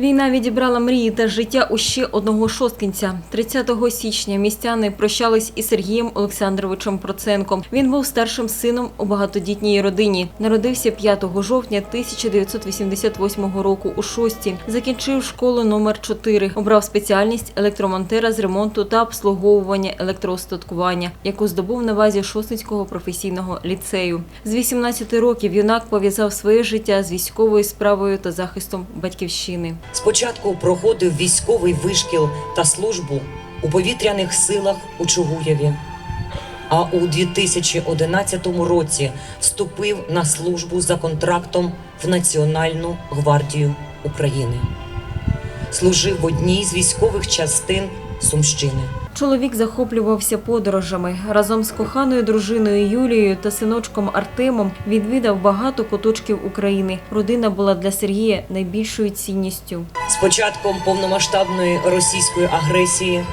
Війна відібрала мрії та життя у ще одного шосткинця. 30 січня містяни прощались із Сергієм Олександровичем Проценком. Він був старшим сином у багатодітній родині. Народився 5 жовтня 1988 року у Шості. Закінчив школу номер 4 Обрав спеціальність електромонтера з ремонту та обслуговування електроостаткування, яку здобув на базі Шостинського професійного ліцею. З 18 років юнак пов'язав своє життя з військовою справою та захистом батьківщини. Спочатку проходив військовий вишкіл та службу у повітряних силах у Чугуєві. А у 2011 році вступив на службу за контрактом в Національну гвардію України. Служив в одній з військових частин Сумщини. Чоловік захоплювався подорожами. Разом з коханою дружиною Юлією та синочком Артемом відвідав багато куточків України. Родина була для Сергія найбільшою цінністю. З початком повномасштабної російської агресії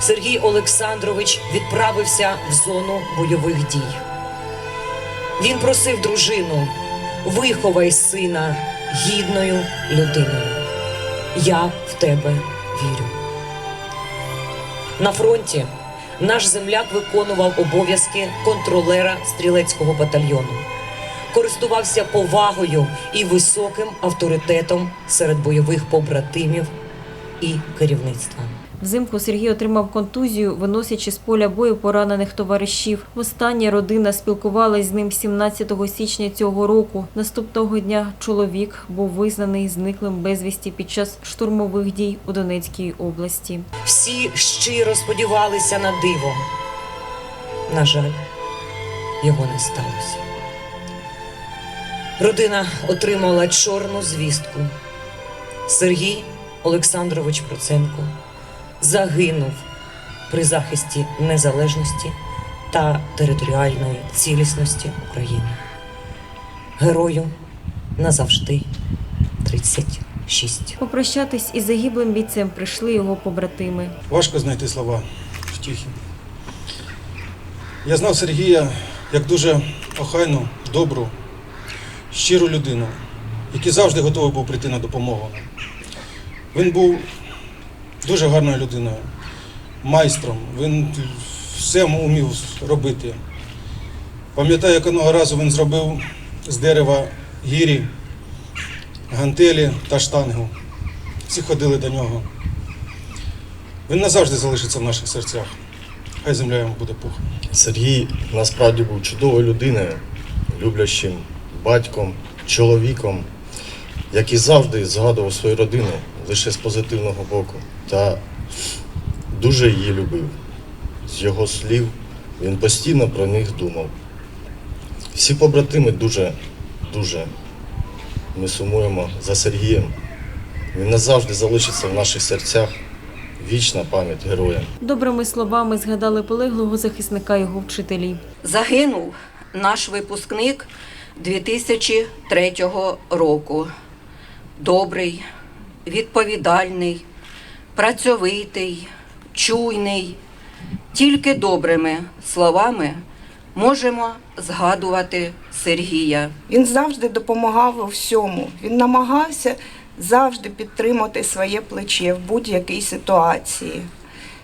Сергій Олександрович відправився в зону бойових дій. Він просив дружину: виховай сина гідною людиною. Я в тебе. На фронті наш земляк виконував обов'язки контролера стрілецького батальйону, користувався повагою і високим авторитетом серед бойових побратимів і керівництва. Взимку Сергій отримав контузію, виносячи з поля бою поранених товаришів. Востаннє родина спілкувалась з ним 17 січня цього року. Наступного дня чоловік був визнаний зниклим безвісті під час штурмових дій у Донецькій області. Всі щиро сподівалися на диво. На жаль, його не сталося. Родина отримала чорну звістку. Сергій Олександрович Проценко загинув при захисті незалежності та територіальної цілісності України. Герою назавжди 36. Попрощатись із загиблим бійцем прийшли його побратими. Важко знайти слова втіхи. Я знав Сергія як дуже охайну, добру, щиру людину, який завжди готовий був прийти на допомогу. Він був дуже гарною людиною, майстром. Він все умів робити. Пам'ятаю, як одного разу він зробив з дерева гірі, гантелі та штангу. Всі ходили до нього. Він назавжди залишиться в наших серцях. Хай земля йому буде пухом. Сергій насправді був чудовою людиною, люблячим батьком, чоловіком, який завжди згадував свою родину лише з позитивного боку та дуже її любив. З його слів він постійно про них думав. Всі побратими дуже, дуже ми сумуємо за Сергієм. Він назавжди залишиться в наших серцях. Вічна пам'ять героям. Добрими словами згадали полеглого захисника його вчителі. Загинув наш випускник 2003 року. Добрий, відповідальний, працьовитий, чуйний. Тільки добрими словами можемо згадувати Сергія. Він завжди допомагав у всьому. Він намагався завжди підтримати своє плече в будь-якій ситуації.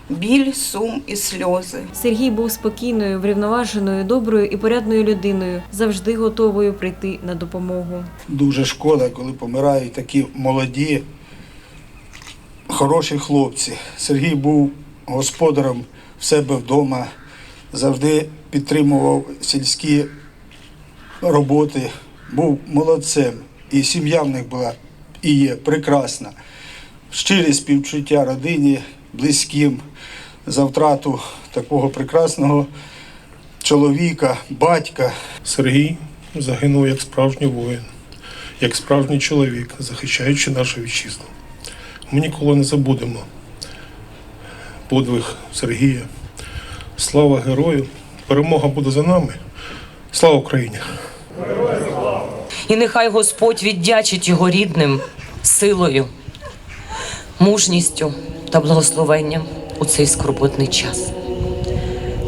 Біль, сум і сльози. Сергій був спокійною, врівноваженою, доброю і порядною людиною, завжди готовою прийти на допомогу. дуже шкода, коли помирають такі молоді, хороші хлопці. Сергій був господарем в себе вдома, завжди підтримував сільські роботи, був молодцем. І сім'я в них була і є прекрасна. Щирі співчуття родині, близьким за втрату такого прекрасного чоловіка, батька. Сергій загинув як справжній воїн, як справжній чоловік, захищаючи нашу вітчизну. Ми ніколи не забудемо подвиг Сергія. Слава герою! Перемога буде за нами. Слава Україні! І нехай Господь віддячить його рідним силою, мужністю та благословенням у цей скорботний час.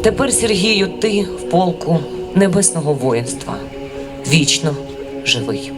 Тепер, Сергію, ти в полку небесного воїнства, вічно живий.